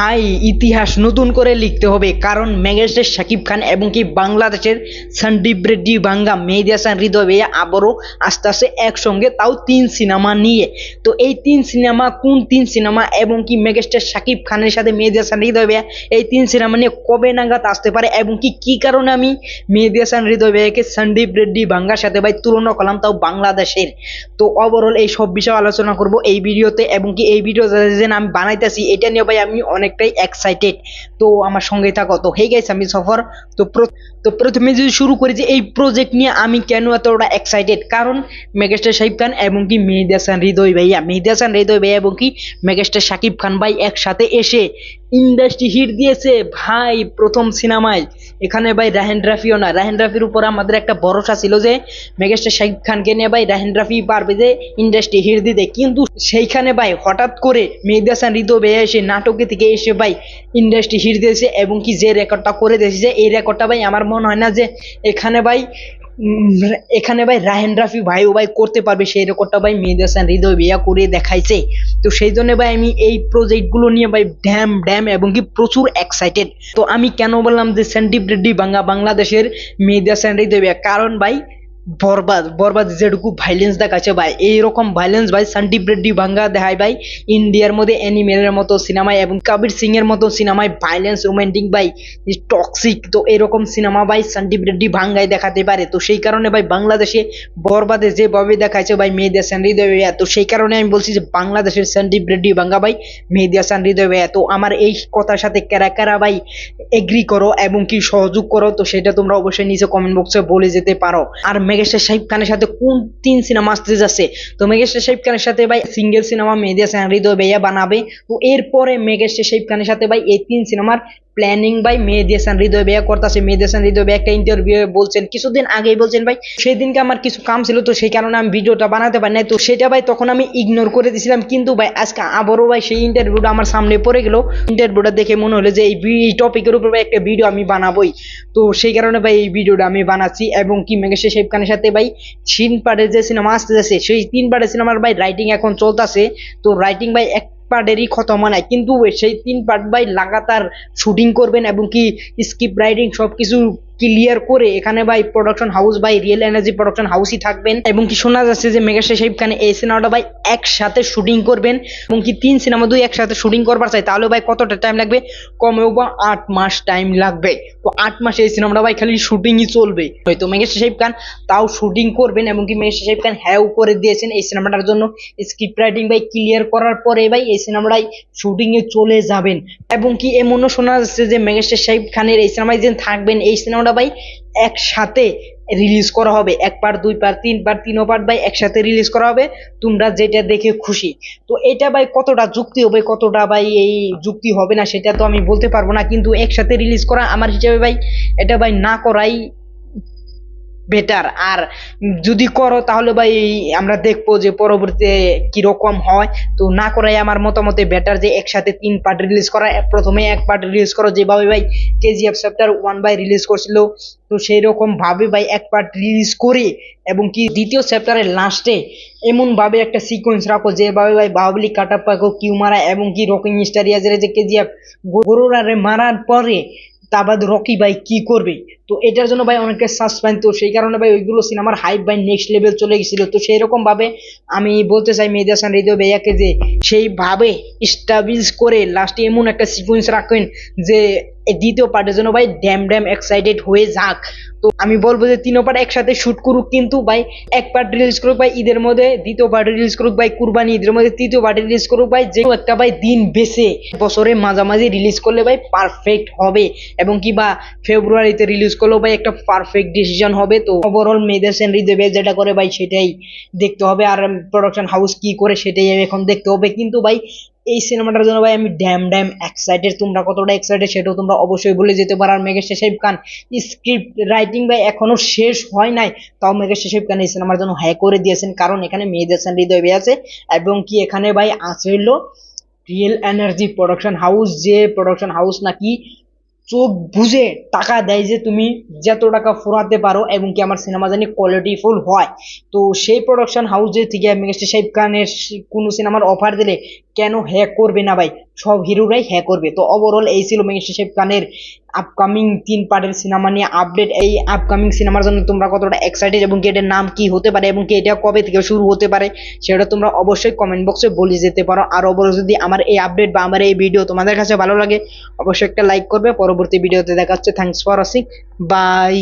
ভাই ইতিহাস নতুন করে লিখতে হবে। কারণ মেগাস্টার শাকিব খান এবং কি বাংলাদেশের সন্দীপ রেড্ডি বাঙ্গা মেহেদি হাসান, হৃদয় ভাইয়া আবারও আস্তে আস্তে একসঙ্গে তাও তিন সিনেমা নিয়ে। তো এই তিন সিনেমা কোন তিন সিনেমা এবং কি মেগাস্টার শাকিব খানের সাথে মেহেদি হাসান, হৃদয় ভাইয়া এই তিন সিনেমা নিয়ে কবে নাগাদ আসতে পারে এবং কি কি কারণে আমি মেহেদি হাসান, হৃদয় ভাইয়াকে সন্দীপ রেড্ডি বাঙ্গার সাথে ভাই তুলনা করলাম তাও বাংলাদেশের? তো ওভারঅল এই সব বিষয়ে আলোচনা করব এই ভিডিওতে এবং কি এই ভিডিও যে আমি বানাইতেছি, এটা নিয়ে ভাই আমি অনেকটাই এক্সাইটেড তো আমার সঙ্গে থাকো। তো হয়ে গাইস আমি সফর। তো তো প্রথমে যদি শুরু করি যে এই প্রজেক্ট নিয়ে আমি কেন এতটা এক্সাইটেড কারণ মেগাস্টার সাহিব খান এবং কি মেহেদি হাসান, হৃদয় ভাইয়া। মেহেদি হাসান, হৃদয় ভাইয়া এবং কি মেগাস্টার শাকিব খান ভাই একসাথে এসে ইন্ডাস্ট্রি হিট দিয়েছে। ভাই, প্রথম সিনেমায়। এখানে ভাই রাহেন রাফিও না। রাহেন রাফির উপর আমাদের একটা ভরসা ছিল যে, মেগাস্টার শাহিদ খানকে নিয়ে ভাই রাহেন রাফি পারবে যে ইন্ডাস্ট্রি হিট দিতে। কিন্তু সেইখানে ভাই হঠাৎ করে মেহদি হাসান হৃদয় এসে নাটকে থেকে এসে ভাই ইন্ডাস্ট্রি হিট দিয়েছে এবং কি যে রেকর্ডটা করে দিয়েছে, যে এই রেকর্ডটা ভাই আমার মনে হয় না যে এখানে ভাই এখানে ভাই রাহেন রাফি ভাইও ভাই করতে পারবে, সেই রেকর্ডটা ভাই মেহেদি হাসান হৃদয় ভাইয়া করে দেখাইছে। তো সেই জন্য ভাই আমি এই প্রজেক্টগুলো নিয়ে ভাই ড্যাম ড্যাম এবং কি প্রচুর এক্সাইটেড তো আমি কেন বললাম যে সন্দীপ রেড্ডি বাংলা, বাংলাদেশের মেহেদি হাসান হৃদয় ভাইয়া? কারণ ভাই বরবাদ বরবাদ যেটুকু ভাইলেন্স দেখাচ্ছে ভাই। এইরকম ভাইলেন্স ভাই সন্দীপ রেড্ডি ভাঙ্গা দেখায় ভাই। ইন্ডিয়ার মধ্যে অ্যানিমেলের মতো সিনেমায় এবং কবির সিং এর মতো সিনেমায় ভাইলেন্স রোমান্টিক ভাই। টক্সিক তো এরকম সিনেমা ভাই সন্দীপ রেড্ডি ভাঙ্গায় দেখাতে পারে। তো সেই কারণে ভাই বাংলাদেশে বরবাদে যেভাবে দেখাচ্ছে ভাই মেহেদি হাসান হৃদয় ভাইয়া, তো সেই কারণে আমি বলছি যে বাংলাদেশের সন্দীপ রেড্ডি ভাঙ্গা ভাই মেহেদি হাসান হৃদয় ভাইয়া। তো আমার এই কথার সাথে কারা কারা ভাই এগ্রি করো এবং কি সহযোগ করো, তো সেটা তোমরা অবশ্যই নিচে কমেন্ট বক্সে বলে যেতে পারো। আর মেগাস্টার শাহিব খানের সাথে কোন তিন সিনেমা আসতে যাচ্ছে তো মেঘেশ্বর শাহিব খানের সাথে ভাই সিঙ্গেল সিনেমা মেহেদি হাসান, হৃদয় ভাইয়া বানাবে। তো এরপরে মেঘেশ্বর শাহিব খানের সাথে ভাই এই তিন সিনেমার প্ল্যানিং ভাই মেহেদি হাসান হৃদয় ভাইয়া করতেছে মেহেদি হাসান হৃদয় ভাই একটা ইন্টারভিউ বলছেন, কিছুদিন আগেই বলছেন, ভাই সেই দিনকে আমার কিছু কাম ছিল তো সেই কারণে আমি ভিডিওটা বানাতে পারি নাই। তো সেটা ভাই তখন আমি ইগনোর করে দিয়েছিলাম কিন্তু ভাই, আজকে আবারও ভাই সেই ইন্টারভিউটা আমার সামনে পড়ে গেল। ইন্টারভিউটা দেখে মনে হলো যে এই টপিকের উপর ভাই একটা ভিডিও আমি বানাবোই। তো সেই কারণে ভাই এই ভিডিওটা আমি বানাচ্ছি এবং কি মেঘেশ্বর শাহিব খানের সাথে ভাই তিন পার্টের যে সিনেমা আসতে যাচ্ছে সেই তিন পার্টের সিনেমার ভাই রাইটিং এখন চলতেছে। তো রাইটিং ভাই এক পার্টেরই খতম নাই কিন্তু সেই তিন পার্ট বাই লাগাতার শুটিং করবেন এবং কি স্ক্রিপ্ট রাইটিং সবকিছু ক্লিয়ার করে এখানে ভাই প্রোডাকশন হাউস ভাই রিয়েল এনার্জি প্রোডাকশন হাউসই থাকবেন। এবং কি শোনা যাচ্ছে যে মেগাস্টার শাহিব খান এই সিনেমাটা ভাই একসাথে শুটিং করবেন এবং কি তিন সিনেমা দুই একসাথে শুটিং করবার চাই, তাহলে ভাই কতটা টাইম লাগবে? কমেও বা আট মাস টাইম লাগবে। তো আট মাসে এই সিনেমাটা ভাই খালি শুটিংই চলবে। হয়তো মেগাস্টার শাহিব খান তাও শুটিং করবেন এবং কি মেগাস্টার শাহিব খান হ্যাও করে দিয়েছেন এই সিনেমাটার জন্য। স্ক্রিপ্ট রাইটিং ভাই ক্লিয়ার করার পরে ভাই এই সিনেমাটাই শুটিং এ চলে যাবেন। এবং কি এমনও শোনা যাচ্ছে যে মেগাস্টার শাহিব খানের এই সিনেমায় যে থাকবেন, এই সিনেমাটা ভাই একসাথে রিলিজ করা হবে। এক পার্ট দুই পার্ট তিন পার্ট তিনও পার্ট ভাই একসাথে রিলিজ করা হবে। তোমরা যেটা দেখে খুশি। তো এটা ভাই কতটা যুক্তি হবে, কতটা ভাই এই যুক্তি হবে না, সেটা তো আমি বলতে পারব না। কিন্তু একসাথে রিলিজ করা আমার হিসাবে ভাই, এটা ভাই না করাই বেটার আর যদি করো, তাহলে ভাই, আমরা দেখব যে পরবর্তীতে কীরকম হয়। তো না করাই আমার মতামতে বেটার যে একসাথে তিন পার্ট রিলিজ করা। প্রথমে এক পার্ট রিলিজ করো, যেভাবে ভাই KGF chapter one by release করছিল। তো সেই রকম ভাবে ভাই এক পার্ট রিলিজ করে এবং কি দ্বিতীয় চ্যাপ্টারের লাস্টে এমন ভাবে একটা সিকোয়েন্স রাখো, যেভাবে ভাই বাহুবলি কাটাপ্পাকে কিউ মারা এবং কি রকিং স্টার ইয়াজের যে কেজিএফ গরুরারে মারার পরে তা বাদ রকি ভাই কি করবে? তো এটার জন্য ভাই অনেকে সাসপেন্স তো সেই কারণে ভাই ওইগুলো সিনেমার হাইপ ভাই নেক্সট লেভেল চলে গেছিল। তো সেই রকম ভাবে আমি বলতে চাই মেহেদি হাসান, হৃদয় ভাইয়াকে যে সেইভাবে স্টাবলিশ করে লাস্টে এমন একটা সিকোয়েন্স রাখেন যে দ্বিতীয় পার্টের জন্য ভাই ড্যাম ড্যাম এক্সাইটেড হয়ে যাক। তো আমি বলব যে তিনও পার্ট একসাথে শুট করুক কিন্তু ভাই এক পার্ট রিলিজ করুক ভাই, ঈদের মধ্যে দ্বিতীয় পার্ট রিলিজ করুক ভাই, কুরবানি ঈদের মধ্যে তৃতীয় পার্ট রিলিজ করুক ভাই, যে একটা ভাই দিন বেছে বছরের মাঝামাঝি রিলিজ করলে ভাই পারফেক্ট হবে। এবং কি বা ফেব্রুয়ারিতে রিলিজ করলেও ভাই একটা পারফেক্ট ডিসিশন হবে। তো ওভারঅল মেয়েদের সেন্ডি দেবে, যেটা করে ভাই সেটাই দেখতে হবে। আর প্রোডাকশন হাউস কি করে সেটাই এখন দেখতে হবে। কিন্তু ভাই, এই সিনেমাটার জন্য ভাই আমি ড্যাম ড্যাম এক্সাইটেড তোমরা কতটা এক্সাইটেড সেটাও তোমরা অবশ্যই বলে যেতে পারো। আর মেঘেশ সাহেব খান স্ক্রিপ্ট রাইটিং ভাই এখনও শেষ হয় নাই। তাও মেঘেশ সাহেব খান এই সিনেমার জন্য হ্যাঁ করে দিয়েছেন। কারণ এখানে মেয়েদের হৃদয় ভাই আছে। এবং কি এখানে ভাই আছে হলো রিয়েল এনার্জি প্রোডাকশন হাউস যে প্রোডাকশন হাউস নাকি চোখ বুঝে টাকা দেয় যে তুমি যত টাকা ফোরাতে পারো এবং কি আমার সিনেমা জানি কোয়ালিটিফুল হয়। তো সেই প্রোডাকশন হাউস থেকে মেগাস্টার সাহেব খানের কোনো সিনেমার অফার দিলে কেন হ্যাক করবে না ভাই? সব হিরোরাই হ্যাক করবে। তো ওভারঅল এই ছিল মেঘেশ সাহেব খানের আপকামিং তিন পার্টের সিনেমা নিয়ে আপডেট এই আপকামিং সিনেমার জন্য তোমরা কতটা এক্সাইটেড এবং কি এটার নাম কি হতে পারে এবং কি এটা কবে থেকে শুরু হতে পারে, সেটা তোমরা অবশ্যই কমেন্ট বক্সে বলে যেতে পারো। আর অবশ্যই যদি আমার এই আপডেট বা আমার এই ভিডিও তোমাদের কাছে ভালো লাগে, অবশ্যই একটা লাইক করবে। পরবর্তী ভিডিওতে দেখা হচ্ছে। Thanks for watching by